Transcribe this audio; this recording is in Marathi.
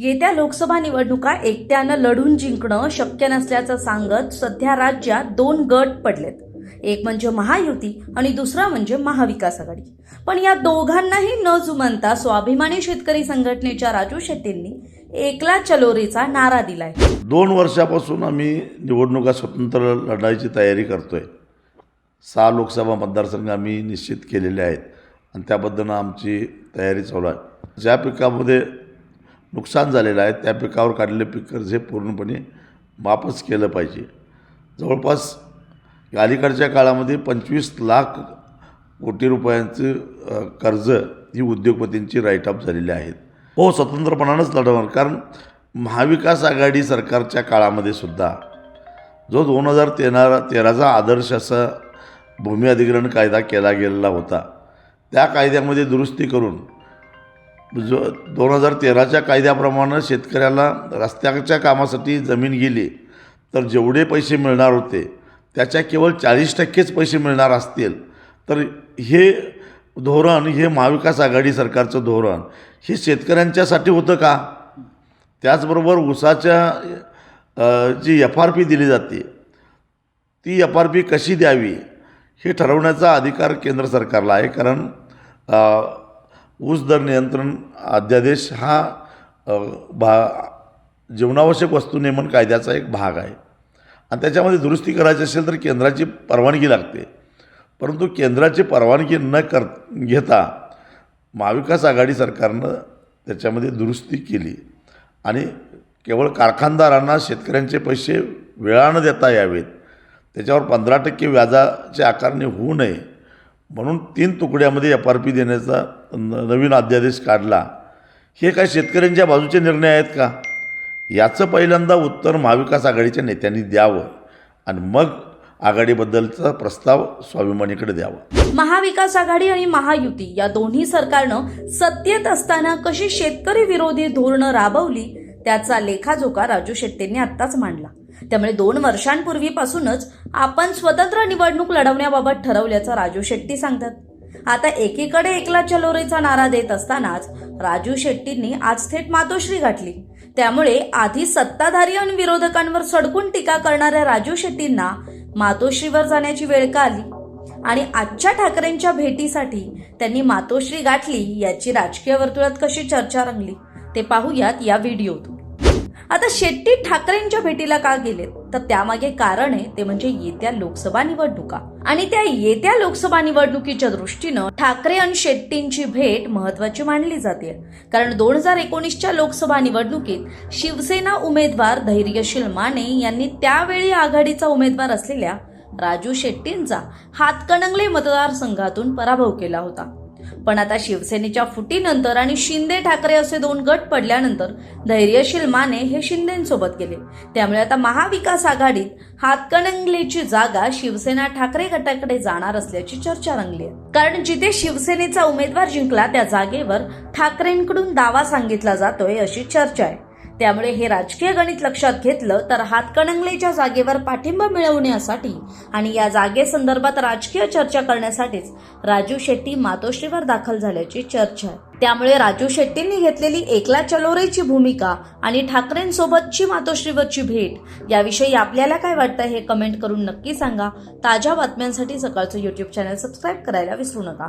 येत्या लोकसभा निवडणुका एकट्यानं लढून जिंकणं शक्य नसल्याचं सांगत सध्या राज्यात दोन गट पडलेत. एक म्हणजे महायुती आणि दुसरा म्हणजे महाविकास आघाडी. पण या दोघांनाही न जुमानता स्वाभिमानी शेतकरी संघटनेच्या राजू शेट्टींनी एकला चलोरीचा नारा दिलाय. दोन वर्षापासून आम्ही निवडणुका स्वतंत्र लढायची तयारी करतोय. सहा लोकसभा मतदारसंघ आम्ही निश्चित केलेले आहेत आणि त्याबद्दल आमची तयारी चालू आहे. ज्या पिकामध्ये नुकसान झालेलं आहे त्या पिकावर काढलेले पीक कर्ज हे पूर्णपणे वापस केलं पाहिजे. जवळपास अलीकडच्या काळामध्ये पंचवीस लाख कोटी रुपयांचं कर्ज ही उद्योगपतींची राईटअप झालेली आहेत. हो स्वतंत्रपणानंच लढवणार कारण महाविकास आघाडी सरकारच्या काळामध्ये सुद्धा जो दोन हजार तेरा तेराचा आदर्श असा भूमी अधिग्रहण कायदा केला गेलेला होता त्या कायद्यामध्ये दुरुस्ती करून जो दोन हजार तेराच्या कायद्याप्रमाणे शेतकऱ्याला रस्त्याच्या कामासाठी जमीन गेली तर जेवढे पैसे मिळणार होते त्याच्या केवळ चाळीस टक्केच पैसे मिळणार असतील. तर हे धोरण हे महाविकास आघाडी सरकारचं धोरण हे शेतकऱ्यांच्यासाठी होतं का? त्याचबरोबर ऊसाच्या जी एफ आर पी दिली जाते ती एफ आर पी कशी द्यावी हे ठरवण्याचा अधिकार केंद्र सरकारला आहे. कारण ऊस दर नियंत्रण अध्यादेश हा भा जीवनावश्यक वस्तू नियमन कायद्याचा एक भाग आहे. आणि त्याच्यामध्ये दुरुस्ती करायची असेल तर केंद्राची परवानगी लागते. परंतु केंद्राची परवानगी न कर घेता महाविकास आघाडी सरकारनं त्याच्यामध्ये दुरुस्ती केली. आणि केवळ कारखानदारांना शेतकऱ्यांचे पैसे वेळानं देता यावेत. त्याच्यावर पंधरा टक्के व्याजाची आकारणी होऊ नये. म्हणून तीन तुकड्यामध्ये एफ आर पी देण्याचा न नवीन अध्यादेश काढला. हे काय शेतकऱ्यांच्या बाजूचे निर्णय आहेत का? याचं पहिल्यांदा उत्तर महाविकास आघाडीच्या नेत्यांनी द्यावं आणि मग आघाडीबद्दलचा प्रस्ताव स्वाभिमानीकडे द्यावा. महाविकास आघाडी आणि महायुती या दोन्ही सरकारनं सत्तेत असताना कशी शेतकरी विरोधी धोरणं राबवली त्याचा लेखाजोखा राजू शेट्टींनी आत्ताच मांडला. त्यामुळे दोन वर्षांपूर्वीपासूनच आपण स्वतंत्र निवडणूक लढवण्याबाबत ठरवल्याचं राजू शेट्टी सांगतात. आता एकीकडे एकला चलोरेचा नारा देत असतानाच राजू शेट्टींनी आज थेट मातोश्री गाठली. त्यामुळे आधी सत्ताधारी आणि विरोधकांवर सडकून टीका करणाऱ्या राजू शेट्टींना मातोश्रीवर जाण्याची वेळ का आली? आणि आजच्या ठाकरेंच्या भेटीसाठी त्यांनी मातोश्री गाठली याची राजकीय वर्तुळात कशी चर्चा रंगली? ते पाहूयात या व्हिडिओतून. आता शेट्टी ठाकरेंच्या भेटीला का गेलेत? तर त्यामागे कारण आहे ते म्हणजे येत्या लोकसभा निवडणुका. आणि त्या येत्या लोकसभा निवडणुकीच्या दृष्टीनं ठाकरे आणि शेट्टींची भेट महत्वाची मानली जाते. कारण दोन हजार एकोणीसच्या लोकसभा निवडणुकीत शिवसेना उमेदवार धैर्यशील माने यांनी त्यावेळी आघाडीचा उमेदवार असलेल्या राजू शेट्टींचा हातकणंगले मतदारसंघातून पराभव केला होता. पण आता शिवसेनेच्या फुटीनंतर आणि शिंदे ठाकरे असे दोन गट पडल्यानंतर धैर्यशील माने हे शिंदेसोबत गेले. त्यामुळे आता महाविकास आघाडीत हातकणंगलेची जागा शिवसेना ठाकरे गटाकडे जाणार असल्याची चर्चा रंगली आहे. कारण जिथे शिवसेनेचा उमेदवार जिंकला त्या जागेवर ठाकरेंकडून दावा सांगितला जातोय अशी चर्चा आहे. त्यामुळे हे राजकीय गणित लक्षात घेतलं तर हातकणंगलेच्या जागेवर पाठिंबा मिळवण्यासाठी आणि या जागेसंदर्भात राजकीय चर्चा करण्यासाठीच राजू शेट्टी मातोश्रीवर दाखल झाल्याची चर्चा आहे. त्यामुळे राजू शेट्टींनी घेतलेली एकला चलोरेची भूमिका आणि ठाकरेंसोबतची मातोश्रीवरची भेट याविषयी आपल्याला काय वाटतं हे कमेंट करून नक्की सांगा. ताज्या बातम्यांसाठी सकाळचं युट्यूब चॅनल सबस्क्राईब करायला विसरू नका.